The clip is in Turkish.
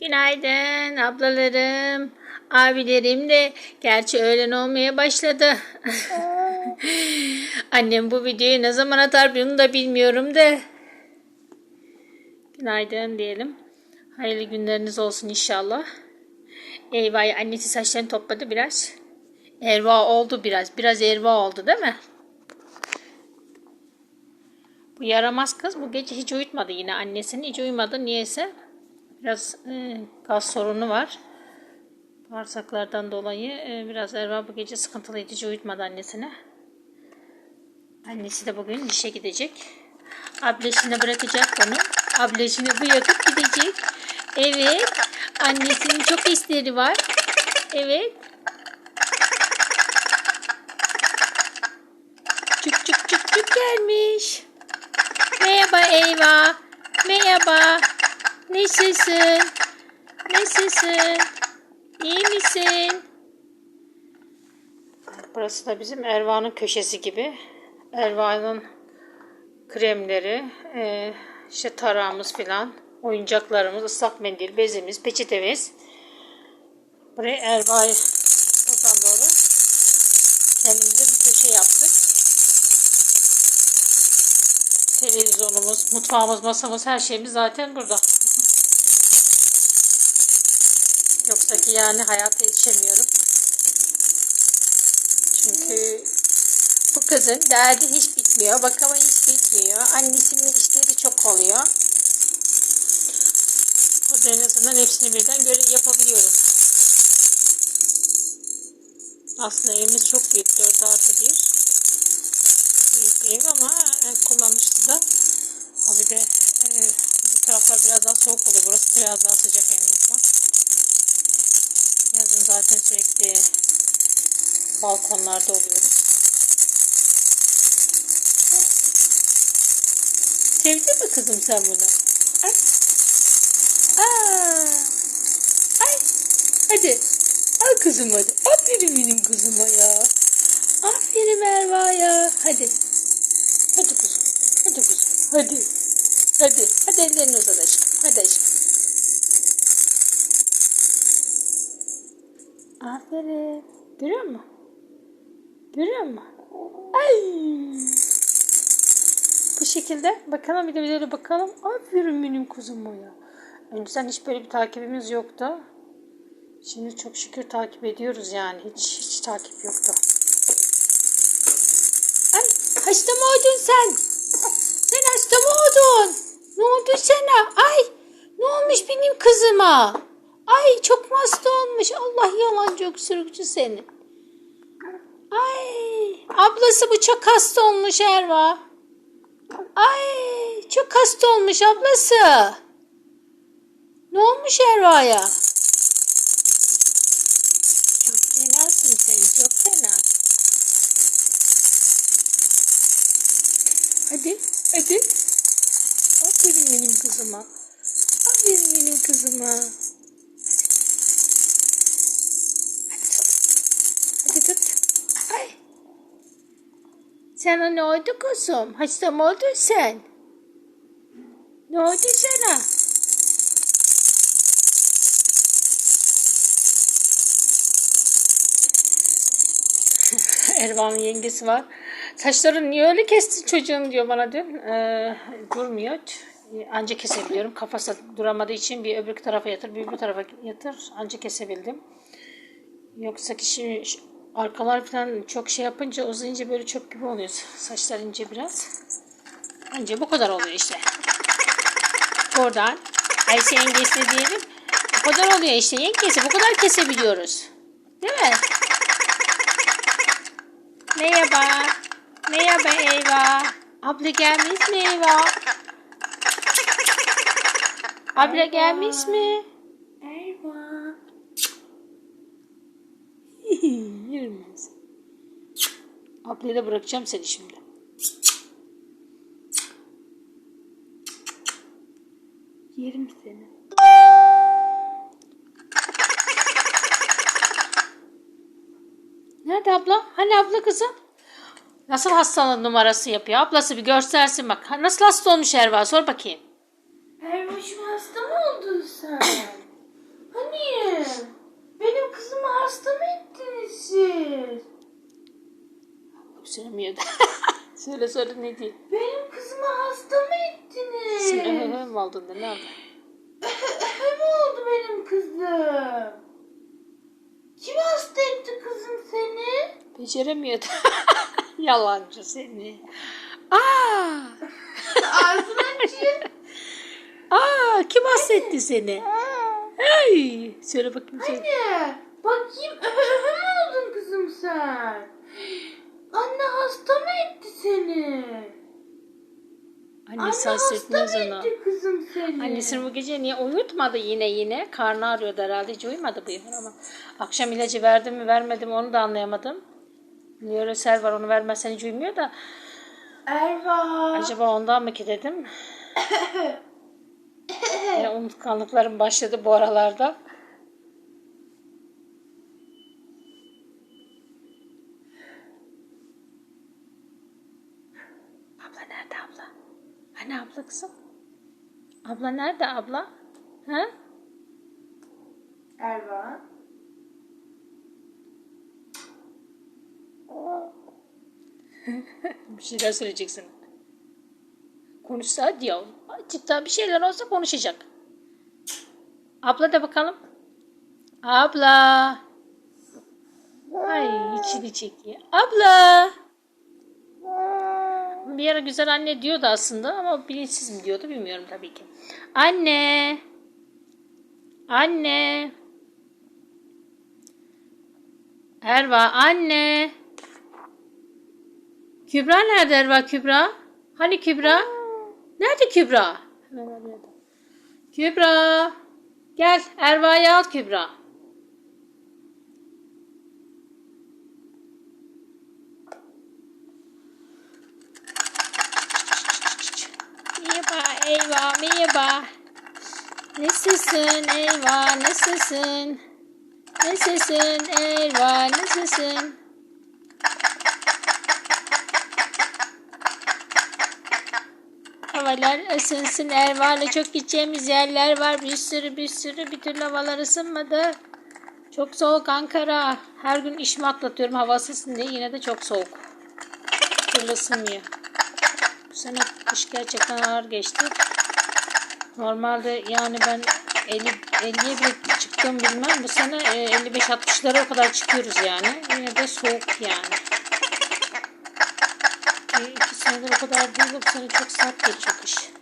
Günaydın ablalarım, abilerim de gerçi öğlen olmaya başladı. Annem bu videoyu ne zaman atar bunu da bilmiyorum da. Günaydın diyelim. Hayırlı günleriniz olsun inşallah. Eyvah annesi saçlarını topladı biraz. Erva oldu biraz. Biraz erva oldu değil mi? Bu yaramaz kız bu gece hiç uyutmadı yine annesini hiç uyumadı niyeyse. Biraz e, gaz sorunu var. Bağırsaklardan dolayı e, biraz Erva bu gece sıkıntılıydı hiç uyutmadı annesini. Annesi de bugün işe gidecek. Ableşine bırakacak onu. Ableşine bırakıp gidecek. Evet. Annesinin çok işleri var. Evet. Çık çık çık çık gelmiş. Merhaba Eyva. Merhaba. Nasılsın? Nasılsın? İyi misin? Burası da bizim Erva'nın köşesi gibi. Erva'nın kremleri, e, işte tarağımız filan, oyuncaklarımız, ıslak mendil, bezimiz, peçetemiz. Buraya Erva'yı oradan doğru kendimize bir köşe yaptık. Televizyonumuz, mutfağımız, masamız, her şeyimiz zaten burada. Yoksa ki yani hayata yetişemiyorum. Çünkü bu kızın derdi hiç bitmiyor. Bakımı hiç bitmiyor. Annesinin işleri çok oluyor. Burada en azından hepsini birden göre yapabiliyorum. Aslında evimiz çok büyük. 4 artı 1. Büyük bir ev ama e, kullanışlı da. Ha bir de e, bu taraflar biraz daha soğuk oluyor. Burası biraz daha sıcak. Yazın zaten sürekli balkonlarda oluyoruz. Sevdin mi kızım sen bunu? Ay. Aa. Ay. Hadi. Al kızım hadi. Aferin benim kızıma ya. Aferin Erva ya. Hadi. Hadi kuzum. Hadi kuzum. Hadi. Hadi. Hadi ellerini uzat aşkım. Hadi aşkım. Aferin. Görüyor musun? Görüyor musun? Ay. Bu şekilde bakalım bir de de bakalım. Aferin benim kuzuma ya. Önceden hiç böyle bir takibimiz yoktu. Şimdi çok şükür takip ediyoruz yani. Hiç hiç takip yoktu. Ay hasta mı oldun sen? Sen hasta mı oldun? Ne oldu sana? Ay ne olmuş benim kızıma? Ay çok hasta olmuş? Allah yalancı öksürükçü seni. Ay ablası bu çok hasta olmuş Erva. Ay çok hasta olmuş ablası. Ne olmuş Erva'ya? Çok fenasın sen çok fena. Hadi hadi. Aferin benim kızıma. Aferin benim kızıma. Sana ne oldu kuzum? Hasta mı oldun sen? Ne oldu sana? Ervan'ın yengesi var. Saçların niye öyle kestin çocuğum diyor bana dün. Ee, durmuyor. Anca kesebiliyorum. Kafası duramadığı için bir öbür tarafa yatır, bir öbür tarafa yatır. Anca kesebildim. Yoksa ki şimdi şu arkalar falan çok şey yapınca uzayınca böyle çöp gibi oluyor. Saçlar ince biraz. Anca bu kadar oluyor işte. Oradan Ayşe yengesine diyelim. Bu kadar oluyor işte yengesi. Bu kadar kesebiliyoruz. Değil mi? Merhaba. Merhaba Eyva. Abla gelmiş mi Eyva? Abla gelmiş mi? Eyva. Yürümez. Ablayı da bırakacağım seni şimdi. Yerim seni. Nerede abla? Hani abla kızım? Nasıl hastalık numarası yapıyor? Ablası bir göstersin bak. Nasıl hasta olmuş Erva? Sor bakayım. Erboşum hasta mı oldun sen? Hani? Benim kızımı hasta mı ettiniz siz? Söylemiyordu. söyle söyle ne diyeyim. Benim kızımı hasta mı ettiniz? Sen öhö mü oldun da ne oldu? ne oldu benim kızım? Kim hasta etti kızım seni? Beceremiyordu. Yalancı seni. Aa! Ağzını açayım. Aa! Kim hassetti seni? Ay! Söyle bakayım. Anne, bakayım mü oldun kızım sen? Anne hasta mı etti seni? Annesi onu. etti kızım seni? Annesini bu gece niye uyutmadı yine yine? Karnı ağrıyordu herhalde. Hiç uyumadı bu ihbar ama. Akşam ilacı verdim mi vermedim onu da anlayamadım. Nörosel var onu vermezsen hiç uyumuyor da. Erva. Acaba ondan mı ki dedim. Yine unutkanlıklarım başladı bu aralarda. Abla nerede abla? Hani abla kızım? Abla nerede abla? Ha? Erva. Bir şeyler söyleyeceksin. Konuşsa hadi ya. Cidden bir şeyler olsa konuşacak. Abla da bakalım. Abla. Ay içini çekiyor. Abla. Bir ara güzel anne diyordu aslında ama bilinçsiz mi diyordu bilmiyorum tabii ki. Anne. Anne. Erva anne. Kübra nerede Erva Kübra? Hani Kübra? Nerede Kübra? Hemen. Kübra. Gel Erva'yı al Kübra. Merhaba Eyva merhaba. Nasılsın Eyva nasılsın? Nasılsın Eyva nasılsın? Havalar ısınsın Erva'yla çok gideceğimiz yerler var. Bir sürü bir sürü bir türlü havalar ısınmadı. Çok soğuk Ankara. Her gün işimi atlatıyorum havası ısın diye yine de çok soğuk. Bir türlü ısınmıyor. Bu sene kış gerçekten ağır geçti. Normalde yani ben 50 50'ye bile çıktım bilmem. Bu sene e, 55-60'lara o kadar çıkıyoruz yani. Yine de soğuk yani. İki senedir o kadar değil. Bu sene çok sert geçiyor kış.